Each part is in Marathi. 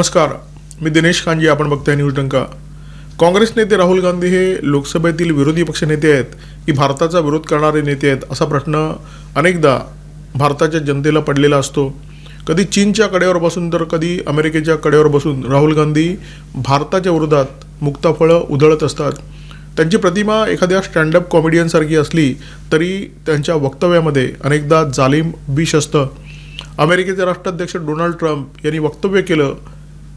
नमस्कार. मी दिनेश कांजी आपण बघताय न्यूज डंका. काँग्रेस नेते राहुल गांधी हे लोकसभेतील विरोधी पक्षनेते आहेत. की भारताचा विरोध करणारे नेते आहेत असा प्रश्न अनेकदा भारताच्या जनतेला पडलेला असतो. कधी चीनच्या कडेवर बसून तर कधी अमेरिकेच्या कडेवर बसून राहुल गांधी भारताच्या विरोधात मुक्ताफळं उधळत असतात. त्यांची प्रतिमा एखाद्या स्टँडअप कॉमेडियनसारखी असली तरी त्यांच्या वक्तव्यामध्ये अनेकदा जालिम विष असतं. अमेरिकेचे राष्ट्राध्यक्ष डोनाल्ड ट्रम्प यांनी वक्तव्य केलं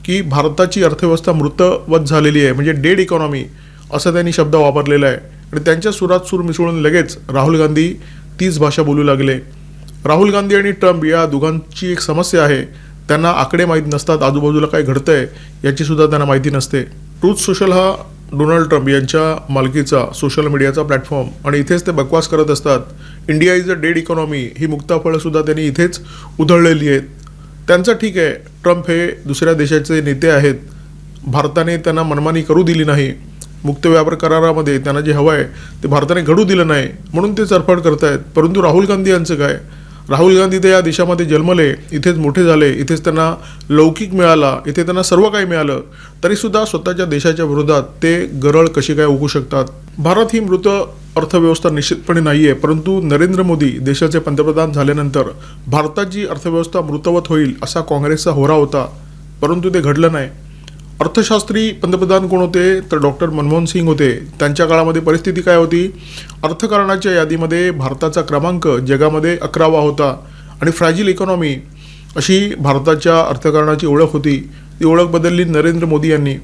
की भारताची अर्थव्यवस्था मृतवत झालेली आहे म्हणजे डेड इकॉनॉमी असं त्यांनी शब्द वापरलेला आहे. आणि त्यांच्या सुरात सूर मिसळून लगेच राहुल गांधी तीच भाषा बोलू लागले. राहुल गांधी आणि ट्रम्प या दोघांची एक समस्या आहे. त्यांना आकडे माहीत नसतात आजूबाजूला काय घडतं आहे याचीसुद्धा त्यांना माहिती नसते. ट्रूथ सोशल हा डोनाल्ड ट्रम्प यांच्या मालकीचा सोशल मीडियाचा प्लॅटफॉर्म आणि इथेच ते बकवास करत असतात. India is a dead economy ही मुक्ताफळं फळंसुद्धा त्यांनी इथेच उधळलेली आहेत. त्यांचं ठीक आहे. ट्रम्प हे दुसऱ्या देशाचे नेते आहेत. भारताने त्यांना मनमानी करू दिली नाही. मुक्त व्यापार करारामध्ये त्यांना जे हवं आहे ते भारताने घडू दिलं नाही. म्हणून ते चरफड करतायत. परंतु राहुल गांधी यांचं काय? राहुल गांधी ते या देशामध्ये जन्मले इथेच मोठे झाले इथेच त्यांना लौकिक मिळाला इथे त्यांना सर्व काही मिळालं तरीसुद्धा स्वतःच्या देशाच्या विरोधात ते गरळ कशी काय उगू शकतात? भारत ही मृत अर्थव्यवस्था निश्चितपणे नाही आहे परंतु नरेंद्र मोदी देशाचे पंतप्रधान झाल्यानंतर भारताची अर्थव्यवस्था मृतवत होईल असा काँग्रेसचा होरा होता परंतु ते घडलं नाही. अर्थशास्त्री पंतप्रधान कोण होते? तर डॉक्टर मनमोहन सिंग होते. त्यांच्या काळामध्ये परिस्थिती काय होती? अर्थकारणाच्या यादीमध्ये भारताचा क्रमांक जगामध्ये अकरावा होता आणि फ्रॅजिल इकॉनॉमी अशी भारताच्या अर्थकारणाची ओळख होती. ती ओळख बदलली नरेंद्र मोदी यांनी.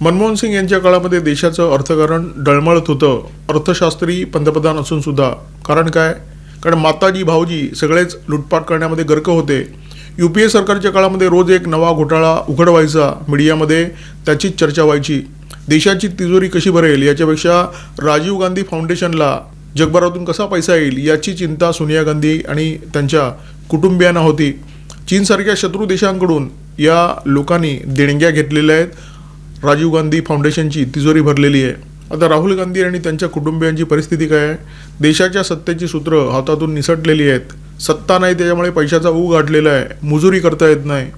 मनमोहन सिंग यांच्या काळामध्ये देशाचं अर्थकारण डळमळत होतं. अर्थशास्त्री पंतप्रधान असून सुद्धा. कारण काय? कारण माताजी भाऊजी सगळेच लुटपाट करण्यामध्ये गर्क होते. यू पी ए सरकारच्या काळामध्ये रोज एक नवा घोटाळा उघड व्हायचा मीडियामध्ये त्याचीच चर्चा व्हायची. देशाची तिजोरी कशी भरेल याच्यापेक्षा राजीव गांधी फाउंडेशनला जगभरातून कसा पैसा येईल याची चिंता सोनिया गांधी आणि त्यांच्या कुटुंबियांना होती. चीनसारख्या शत्रू देशांकडून या लोकांनी देणग्या घेतलेल्या आहेत. राजीव गांधी फाउंडेशनची तिजोरी भरलेली आहे. आता राहुल गांधी आणि त्यांच्या कुटुंबियांची परिस्थिती काय आहे? देशाच्या सत्तेची सूत्र हातातून निसटलेली आहेत. सत्ता नाही त्याच्यामुळे पैशाचा ऊ गाठलेला आहे. मुजुरी करता येत नाही.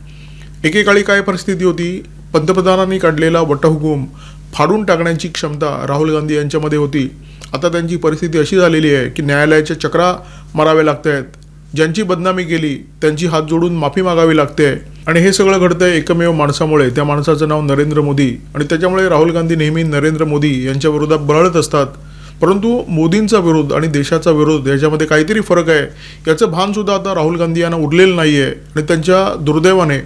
एकेकाळी काय परिस्थिती होती? पंतप्रधानांनी काढलेला वटहुकूम फाडून टाकण्याची क्षमता राहुल गांधी यांच्यामध्ये होती. आता त्यांची परिस्थिती अशी झालेली आहे की न्यायालयाच्या चक्रा माराव्या लागत आहेत ज्यांची बदनामी केली त्यांची हात जोडून माफी मागावी लागते. आणि हे सगळं घडतंय एकमेव माणसामुळे. त्या माणसाचं नाव नरेंद्र मोदी. आणि त्याच्यामुळे राहुल गांधी नेहमी नरेंद्र मोदी यांच्या विरोधात बळत असतात. परंतु मोदींचा विरोध आणि देशाचा विरोध याच्यामध्ये काहीतरी फरक आहे. याचं भानसुद्धा आता राहुल गांधी यांना उरलेलं नाही आहे आणि त्यांच्या दुर्दैवाने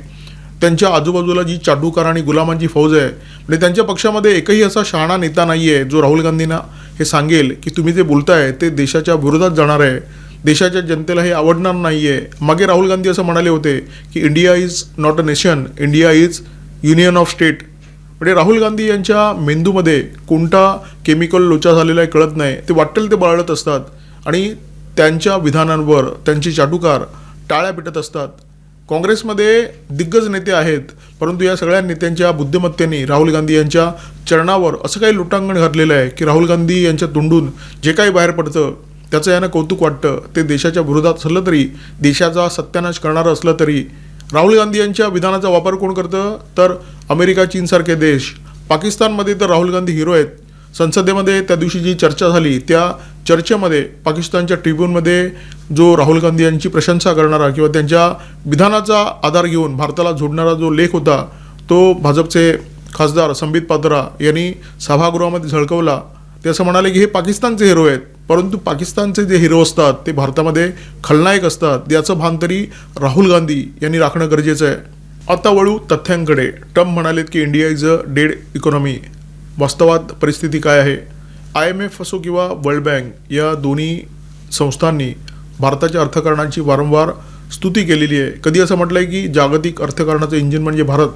त्यांच्या आजूबाजूला जी चाडूकार आणि गुलामांची फौज आहे म्हणजे त्यांच्या पक्षामध्ये एकही असा शहाणा नेता नाही आहे जो राहुल गांधींना हे सांगेल की तुम्ही जे बोलताय ते देशाच्या विरोधात जाणार आहे. देशाच्या जनतेला हे आवडणार नाही आहे मागे राहुल गांधी असं म्हणाले होते की India is not a nation India is union of state. म्हणजे राहुल गांधी यांच्या मेंदूमध्ये कोणता केमिकल लोचा झालेला आहे कळत नाही. ते वाटेल ते बाळत असतात. आणि त्यांच्या विधानांवर त्यांचे चाटुकार टाळ्या पिटत असतात. काँग्रेसमध्ये दिग्गज नेते आहेत परंतु या सगळ्या नेत्यांच्या बुद्धिमत्तेने राहुल गांधी यांच्या चरणावर असं काही लुटांगण घातलेलं आहे की राहुल गांधी यांच्या तोंडून जे काही बाहेर पडतं त्याचं यांना कौतुक वाटतं. ते देशाच्या विरोधात असलं तरी देशाचा सत्यानाश करणारं असलं तरी राहुल गांधी यांच्या विधानाचा वापर कोण करतं? तर अमेरिका चीनसारखे देश. पाकिस्तानमध्ये तर राहुल गांधी हिरो आहेत. संसदेमध्ये त्या दिवशी जी चर्चा झाली त्या चर्चेमध्ये पाकिस्तानच्या ट्रिब्यूनमध्ये जो राहुल गांधी यांची प्रशंसा करणारा किंवा त्यांच्या विधानाचा आधार घेऊन भारताला जोडणारा जो लेख होता तो भाजपचे खासदार संबित पात्रा यांनी सभागृहामध्ये झळकवला. ते असं म्हणाले की हे पाकिस्तानचे हिरो आहेत. परंतु पाकिस्तानचे जे हिरो असतात ते भारतामध्ये खलनायक असतात. याचं भान तरी राहुल गांधी यांनी राखणं गरजेचं आहे. आता वळू तथ्यांकडे. ट्रम्प म्हणालेत की India is a dead economy. वास्तवात परिस्थिती काय आहे? आय एम एफ असो किंवा वर्ल्ड बँक या दोन्ही संस्थांनी भारताच्या अर्थकारणाची वारंवार स्तुती केलेली आहे. कधी असं म्हटलं आहे की जागतिक अर्थकारणाचं इंजिन म्हणजे भारत?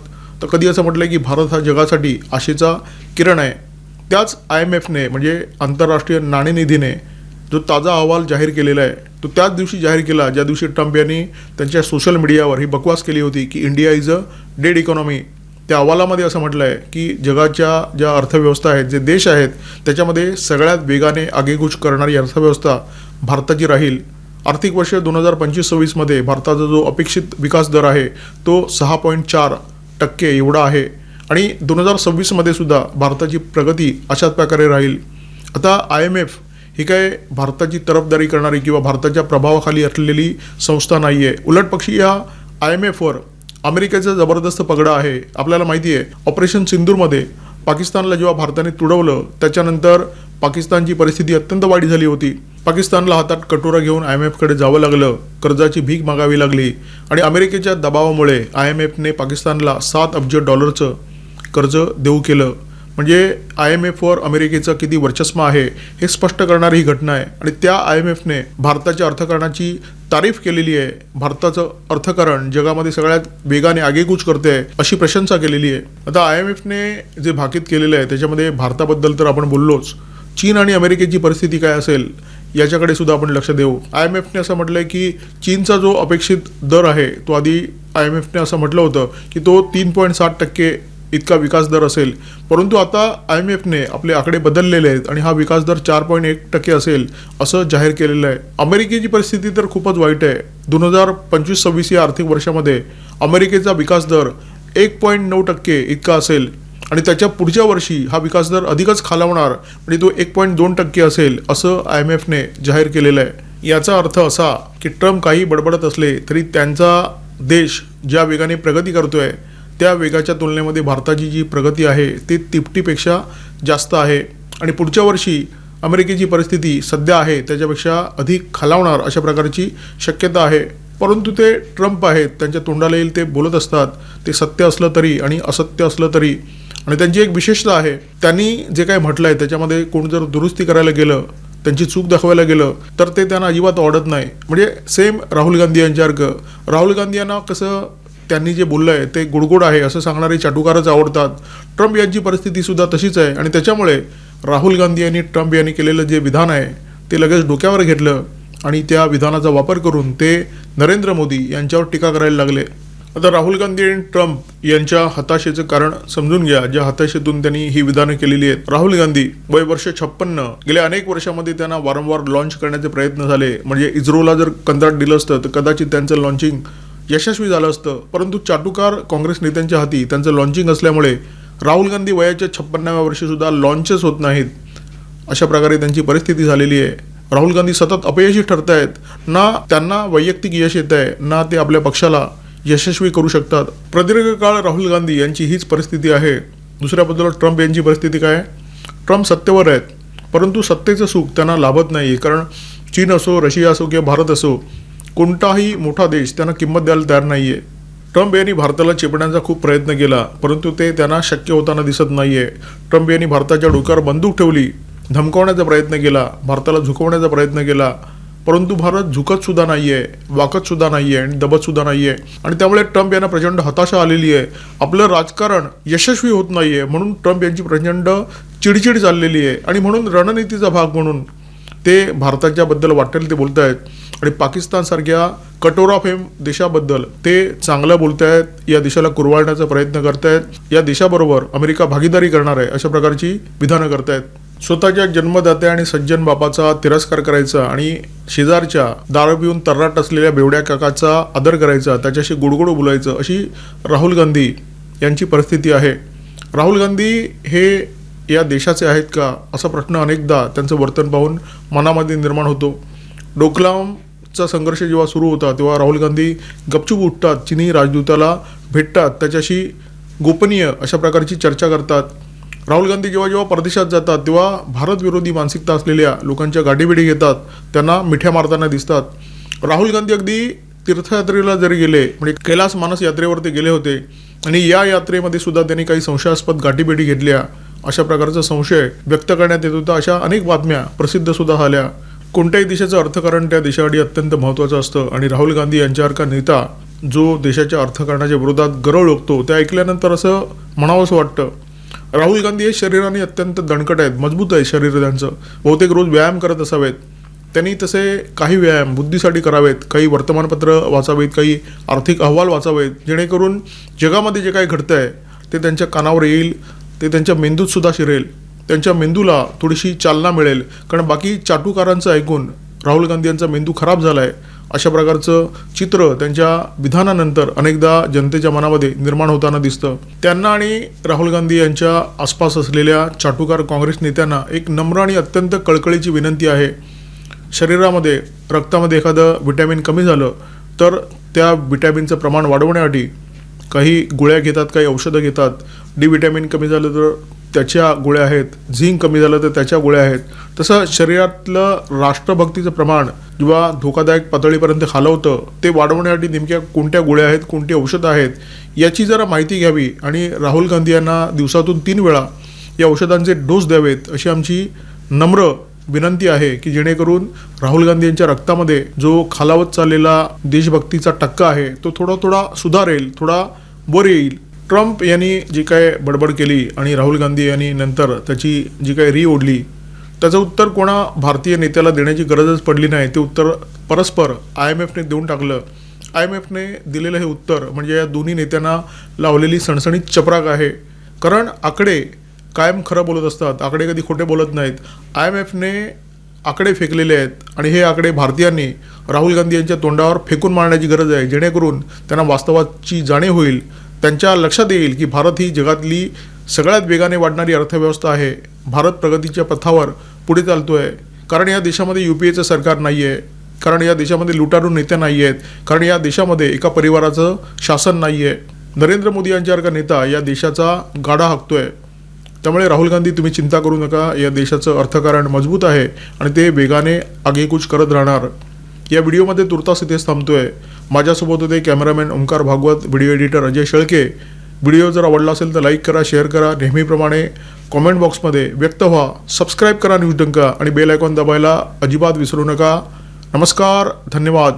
तर कधी असं म्हटलं आहे की भारत हा जगासाठी आशेचा किरण आहे. त्याच आय एम एफने म्हणजे आंतरराष्ट्रीय नाणेनिधीने जो ताजा अहवाल जाहीर केलेला आहे तो त्याच दिवशी जाहीर केला ज्या दिवशी ट्रम्प यांनी त्यांच्या सोशल मीडियावर ही बकवास केली होती की India is a dead economy. त्या अहवालामध्ये असं म्हटलं आहे की जगाच्या ज्या अर्थव्यवस्था आहेत जे देश आहेत त्याच्यामध्ये सगळ्यात वेगाने आगेकूच करणारी अर्थव्यवस्था भारताची राहील. आर्थिक वर्ष दोन हजार पंचवीस सव्वीसमध्ये भारताचा जो अपेक्षित विकास दर आहे तो सहा पॉईंट चार टक्के एवढा आहे. आणि दोन हजार सव्वीसमध्ये सुद्धा भारताची प्रगती अशाच प्रकारे राहील. आता आय एम एफ ही काय भारताची तरफदारी करणारी किंवा भारताच्या प्रभावाखाली असलेली संस्था नाही आहे उलट पक्षी या आय एम एफवर अमेरिकेचा जबरदस्त पगडा आहे आपल्याला माहिती आहे. ऑपरेशन सिंदूरमध्ये पाकिस्तानला जेव्हा भारताने तुडवलं त्याच्यानंतर पाकिस्तानची परिस्थिती अत्यंत वाईट झाली होती. पाकिस्तानला हातात कटोरा घेऊन आय एम एफकडे जावं लागलं कर्जाची भीक मागावी लागली. आणि अमेरिकेच्या दबावामुळे आय एम एफने पाकिस्तानला सात अब्ज डॉलरचं कर्ज देऊ केलं. म्हणजे आय एम एफवर अमेरिकेचं किती वर्चस्व आहे हे स्पष्ट करणारी ही घटना आहे. आणि त्या आय एम एफने भारताच्या अर्थकारणाची तारीफ केलेली आहे. भारताचं अर्थकारण जगामध्ये सगळ्यात वेगाने आगेकूच करते आहे अशी प्रशंसा केलेली आहे. आता आय एम एफने जे भाकीत केलेलं आहे त्याच्यामध्ये भारताबद्दल तर आपण बोललोच. चीन आणि अमेरिकेची परिस्थिती काय असेल याच्याकडे सुद्धा आपण लक्ष देऊ. आय एम एफने असं म्हटलं आहे की चीनचा जो अपेक्षित दर आहे तो आधी आय एम एफने असं म्हटलं होतं की तो तीन पॉईंट साठ टक्के इतका विकास दर असेल. परंतु आता आय एम एफने आपले आकडे बदललेले आहेत आणि हा विकास दर चार पॉईंट एक टक्के असेल असं जाहीर केलेलं आहे. अमेरिकेची परिस्थिती तर खूपच वाईट आहे. दोन हजार पंचवीस सव्वीस या आर्थिक वर्षामध्ये अमेरिकेचा विकास दर एक पॉईंट नऊ टक्के इतका असेल आणि त्याच्या पुढच्या वर्षी हा विकास दर अधिकच खालावणार म्हणजे तो एक पॉईंट दोन टक्के असेल असं आय एम एफने जाहीर केलेलं आहे. याचा अर्थ असा की ट्रम्प काही बडबडत असले तरी त्यांचा देश ज्या वेगाने प्रगती करतोय त्या वेगाच्या तुलनेमध्ये भारताची जी प्रगती आहे ती तिपटीपेक्षा जास्त आहे. आणि पुढच्या वर्षी अमेरिकेची परिस्थिती सध्या आहे त्याच्यापेक्षा अधिक खालावणार अशा प्रकारची शक्यता आहे. परंतु ते ट्रम्प आहेत त्यांच्या तोंडाला येईल ते बोलत असतात. ते सत्य असलं तरी आणि असत्य असलं तरी. आणि त्यांची एक विशेषता आहे त्यांनी जे काही म्हटलं आहे त्याच्यामध्ये कोण जर दुरुस्ती करायला गेलं त्यांची चूक दाखवायला गेलं तर ते त्यांना अजिबात आवडत नाही. म्हणजे सेम राहुल गांधी यांच्यासारखं राहुल गांधी यांना कसं त्यांनी जे बोललं आहे ते गुडगुड आहे असं सांगणारे चाटुकारच आवडतात. ट्रम्प यांची परिस्थितीसुद्धा तशीच आहे आणि त्याच्यामुळे राहुल गांधी यांनी ट्रम्प यांनी केलेलं जे विधान आहे ते लगेच डोक्यावर घेतलं आणि त्या विधानाचा वापर करून ते नरेंद्र मोदी यांच्यावर टीका करायला लागले. आता राहुल गांधी आणि ट्रम्प यांच्या हताशेचं कारण समजून घ्या. ज्या हताशेतून त्यांनी ही विधानं केलेली आहेत. राहुल गांधी वय वर्ष छप्पन्न. गेल्या अनेक वर्षामध्ये त्यांना वारंवार लॉन्च करण्याचे प्रयत्न झाले. म्हणजे इस्रोला जर कंत्राट दिलं असतं तर कदाचित त्यांचं लॉन्चिंग यशस्वी झालं असतं. परंतु चाटुकार काँग्रेस नेत्यांच्या हाती त्यांचं लॉन्चिंग असल्यामुळे राहुल गांधी वयाच्या छप्पन्नाव्या वर्षीसुद्धा लॉन्चच होत नाहीत. अशा प्रकारे त्यांची परिस्थिती झालेली आहे. राहुल गांधी सतत अपयशी ठरत आहेत ना त्यांना वैयक्तिक यश येत आहे ना ते आपल्या पक्षाला यशस्वी करू शकतात. प्रदीर्घ काळ राहुल गांधी यांची हीच परिस्थिती आहे. दुसऱ्या बाजूला ट्रम्प यांची परिस्थिती काय? ट्रम्प सत्तेवर आहेत. परंतु सत्तेचं सुख त्यांना लाभत नाही. कारण चीन असो रशिया असो किंवा भारत असो कोणताही मोठा देश त्यांना किंमत द्यायला तयार नाही आहे ट्रम्प यांनी भारताला चिपण्याचा खूप प्रयत्न केला परंतु ते त्यांना शक्य होताना दिसत नाही आहे ट्रम्प यांनी भारताच्या डोक्यावर बंदूक ठेवली धमकावण्याचा प्रयत्न केला भारताला झुकवण्याचा प्रयत्न केला परंतु भारत झुकत सुद्धा नाही आहे वाकत सुद्धा नाही आहे आणि दबत सुद्धा नाही आहे आणि त्यामुळे ट्रम्प यांना प्रचंड हताशा आलेली आहे. आपलं राजकारण यशस्वी होत नाही आहे म्हणून ट्रम्प यांची प्रचंड चिडचिड चाललेली आहे. आणि म्हणून रणनीतीचा भाग म्हणून ते भारताच्याबद्दल वाटेल ते बोलत आहेत आणि पाकिस्तानसारख्या कटोरा फेम देशाबद्दल ते चांगलं बोलत आहेत या देशाला कुरवाळण्याचा प्रयत्न करतायत या देशाबरोबर अमेरिका भागीदारी करणार आहे अशा प्रकारची विधानं करतायत. स्वतःच्या जन्मदात्या आणि सज्जन बापाचा तिरस्कार करायचा आणि शेजारच्या दारू पिऊन तर्राट असलेल्या बेवड्या काकाचा आदर करायचा त्याच्याशी गुडगुड बोलायचं अशी राहुल गांधी यांची परिस्थिती आहे. राहुल गांधी हे या देशाचे आहेत का? असा प्रश्न अनेकदा त्यांचं वर्तन पाहून मनामध्ये निर्माण होतो. डोकलामचा संघर्ष जेव्हा सुरू होता तेव्हा राहुल गांधी गपचूप उठतात चिनी राजदूताला भेटतात त्याच्याशी गोपनीय अशा प्रकारची चर्चा करतात. राहुल गांधी जेव्हा जेव्हा परदेशात जातात तेव्हा भारत विरोधी मानसिकता असलेल्या लोकांच्या गाडीबिडी घेतात त्यांना मिठ्या मारताना दिसतात. राहुल गांधी अगदी तीर्थयात्रेला जरी गेले म्हणजे कैलास मानस यात्रेवर ते गेले होते आणि या यात्रेमध्ये सुद्धा त्यांनी काही संशयास्पद गाठीबेटी घेतल्या. अशा प्रकारचा संशय व्यक्त करण्यात येत होता. अशा अनेक बातम्या प्रसिद्ध सुद्धा झाल्या. कोणत्याही देशाचं अर्थकारण त्या देशासाठी अत्यंत महत्त्वाचं असतं आणि राहुल गांधी यांच्यासारखा नेता जो देशाच्या अर्थकारणाच्या विरोधात गरळ ओकतो ते ऐकल्यानंतर असं म्हणावंसं वाटतं. राहुल गांधी हे शरीराने अत्यंत दणकट आहेत मजबूत आहे शरीर त्यांचं. बहुतेक रोज व्यायाम करत असावेत. त्यांनी तसे काही व्यायाम बुद्धीसाठी करावेत काही वर्तमानपत्र वाचावेत काही आर्थिक अहवाल वाचावेत जेणेकरून जगामध्ये जे काही घडतं आहे ते त्यांच्या कानावर येईल ते त्यांच्या मेंदूतसुद्धा शिरेल. त्यांच्या मेंदूला थोडीशी चालना मिळेल. कारण बाकी चाटुकारांचं ऐकून राहुल गांधी यांचा मेंदू खराब झाला आहे अशा प्रकारचं चित्र त्यांच्या विधानानंतर अनेकदा जनतेच्या मनामध्ये निर्माण होताना दिसतं. त्यांना आणि राहुल गांधी यांच्या आसपास असलेल्या चाटुकार काँग्रेस नेत्यांना एक नम्र आणि अत्यंत कळकळीची विनंती आहे. शरीरामध्ये रक्तामध्ये एखादं विटॅमिन कमी झालं तर त्या विटॅमिनचं प्रमाण वाढवण्यासाठी काही गोळ्या घेतात काही औषधं घेतात. डी विटॅमिन कमी झालं तर त्याच्या गोळ्या आहेत. झिंक कमी झालं तर त्याच्या गोळ्या आहेत. तसं शरीरातलं राष्ट्रभक्तीचं प्रमाण किंवा धोकादायक पातळीपर्यंत खालवतं ते वाढवण्यासाठी नेमक्या कोणत्या गोळ्या आहेत कोणती औषधं आहेत याची जरा माहिती घ्यावी. आणि राहुल गांधी यांना दिवसातून तीन वेळा या औषधांचे डोस द्यावेत अशी आमची नम्र विनंती आहे की जेणेकरून राहुल गांधी यांच्या रक्तामध्ये जो खालावत चाललेला देशभक्तीचा टक्का आहे तो थोडा थोडा सुधारेल थोडा वर येईल. ट्रम्प यांनी जी काय बडबड केली आणि राहुल गांधी यांनी नंतर त्याची जी काय री ओढली त्याचं उत्तर कोणा भारतीय नेत्याला देण्याची गरजच पडली नाही ते उत्तर परस्पर आय एम एफने देऊन टाकलं. आय एम एफने दिलेलं हे उत्तर म्हणजे या दोन्ही नेत्यांना लावलेली सणसणीत चपराक आहे. कारण आकडे कायम खरं बोलत असतात आकडे कधी खोटे बोलत नाहीत. आय एम एफने आकडे फेकलेले आहेत आणि हे आकडे भारतीयांनी राहुल गांधी यांच्या तोंडावर फेकून मारण्याची गरज आहे. जेणेकरून त्यांना वास्तवाची जाणीव होईल. त्यांच्या लक्षात येईल की भारत ही जगातली सगळ्यात वेगाने वाढणारी अर्थव्यवस्था आहे. भारत प्रगतीच्या पथावर पुढे चालतो आहे कारण या देशामध्ये यू पी एचं सरकार नाही आहे कारण या देशामध्ये लुटारू नेते नाही आहेत कारण या देशामध्ये एका परिवाराचं शासन नाही आहे नरेंद्र मोदी यांच्यासारखा नेता या देशाचा गाडा आहे त्यामुळे राहुल गांधी तुम्ही चिंता करू नका. या देशाचं अर्थकारण मजबूत आहे आणि ते वेगाने आगेकूच करत राहणार. या व्हिडिओमध्ये तुर्तास इथेच थांबतोय. माझ्यासोबत होते cameraman Omkar Bhagwat video editor Ajay Shelke. Video जर आवडला असेल तर लाईक करा शेअर करा. नेहमीप्रमाणे कॉमेंट बॉक्समध्ये व्यक्त व्हा. सबस्क्राईब करा न्यूज डंका आणि बेल आयकॉन दाबायला अजिबात विसरू नका. नमस्कार धन्यवाद.